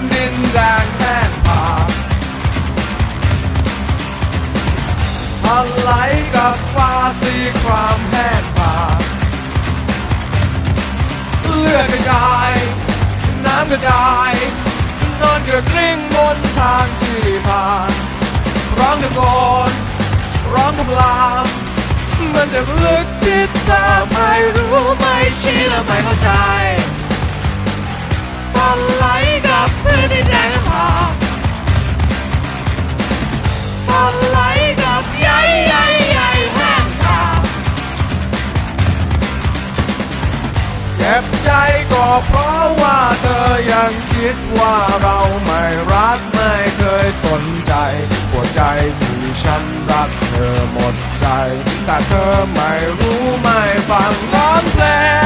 นดินแดงแผ่นผาพัไหลกับฟ้าสีครามแห้งผาเลือดกระจาย น้ำกระจาย นอนกระกริ่งบนทางที่ผ่าน ร้องตะโกนร้องกำลามมันจะลึกที่เธอไม่รู้ไม่ชี้และไม่เข้าใจ ตอนไหล กับพื้นดินแดงน้ำผาทนไหลกับใยใยใยแห้งกาเจ็บใจก็เพราะว่าเธอยังคิดว่าเราไม่รักไม่เคยสนใจ หัวใจที่ฉันรักเธอหมดใจ แต่เธอไม่รู้ไม่ฟังร้องเพลง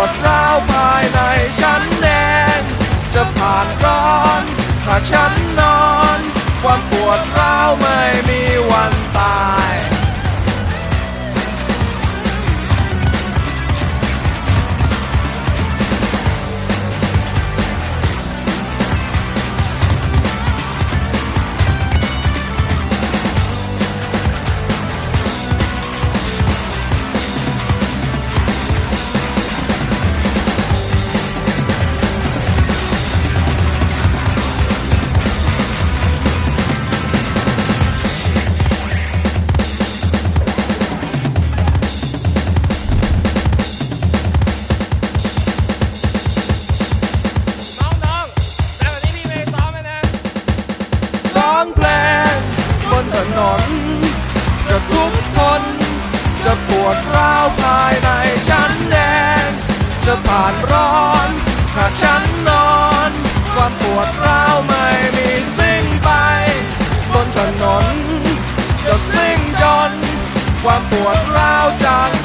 วดร้าวภายในฉันแดงจะผ่านร้อนหากฉันนอน ความปวดร้าว น จะทุกข์ทน จะปวดร้าวภายในฉันแดงจะผ่านร้อนหากฉันนอน ความปวดร้าวไม่มีสิ้นไป บนถนน จะสิ้นจน ความปวดร้าวจาง